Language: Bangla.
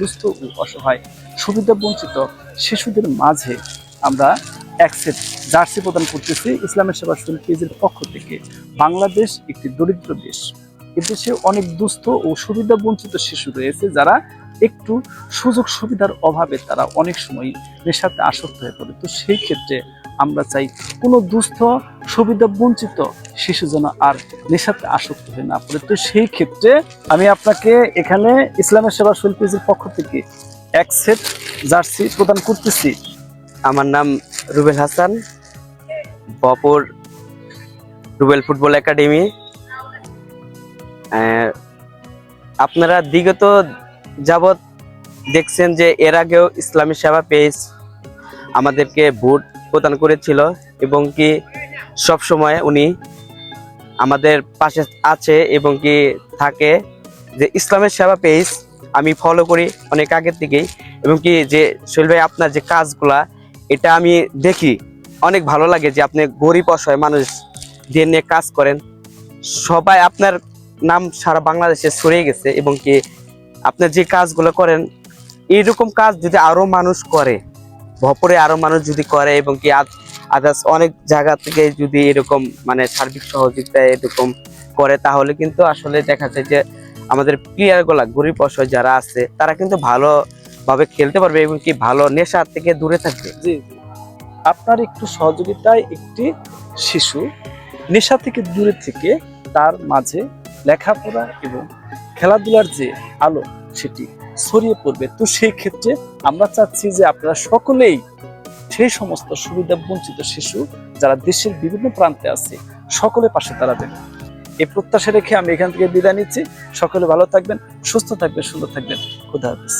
দুস্থ ও অসহায় সুবিধা বঞ্চিত শিশুদের মাঝে আমরা সেট জার্সি প্রদান করতেছি ইসলামের সেবা শুল পেজের পক্ষ থেকে। বাংলাদেশ একটি দরিদ্র দেশ। এদেশে অনেক দুস্থ ও সুবিধা বঞ্চিত শিশু রয়েছে যারা একটু সুযোগ সুবিধার অভাবে তারা অনেক সময় নেশাতে আসক্ত হয়ে পড়ে। তো সেই ক্ষেত্রে আমরা চাই কোনো দুস্থ সুবিধা বঞ্চিত শিশু যেন আর নেশাতে আসক্ত হয়ে না পড়ে। তো সেই ক্ষেত্রে আমি আপনাকে এখানে ইসলামের সেবা শিল্পীদের পক্ষ থেকে এক সেট জার্সি প্রদান করতেছি। আমার নাম রুবেল হাসান, বপুর রুবেল ফুটবল একাডেমি। আপনারা বিগত যাবৎ দেখছেন যে এর আগেও ইসলামী সেবা পেজ আমাদেরকে ভোট প্রদান করেছিল এবং কি সব সময় উনি আমাদের পাশে আছে এবং কি থাকে যে ইসলামের সেবা পেজ আমি ফলো করি অনেক আগের থেকেই। এবং কি যে শৈল ভাই, আপনার যে কাজগুলা, এটা আমি দেখি। অনেক ভালো লাগে যে আপনি গরিব অসহায় মানুষ দিয়ে নিয়ে কাজ করেন। সবাই আপনার নাম সারা বাংলাদেশে ছড়িয়ে গেছে এবং কি আপনার যে কাজগুলো করেন, এইরকম কাজ যদি আরও মানুষ করে ভপরে আরও মানুষ যদি করে এবং কি আদার্স অনেক জায়গা থেকে যদি এরকম মানে সার্বিক সহযোগিতা এরকম করে, তাহলে কিন্তু আসলে দেখা যায় যে আমাদের প্লেয়ারগুলা, গরিব অসহায় যারা আছে, তারা কিন্তু ভালো ভাবে খেলতে পারবে এবং কি ভালো নেশা থেকে দূরে থাকবে জি। আপনার একটু সহযোগিতায় একটি শিশু নেশা থেকে দূরে থেকে তার মাঝে লেখাপড়া এবং খেলাধুলার যে আলো, সেটি ছড়িয়ে পড়বে। তো সেই ক্ষেত্রে আমরা চাচ্ছি যে আপনারা সকলেই সেই সমস্ত সুবিধা বঞ্চিত শিশু যারা দেশের বিভিন্ন প্রান্তে আছে, সকলে পাশে দাঁড়াবেন। এই প্রত্যাশা রেখে আমি এখান থেকে বিদায় নিচ্ছি। সকলে ভালো থাকবেন, সুস্থ থাকবেন, সুন্দর থাকবেন। খুদা হাফিজ।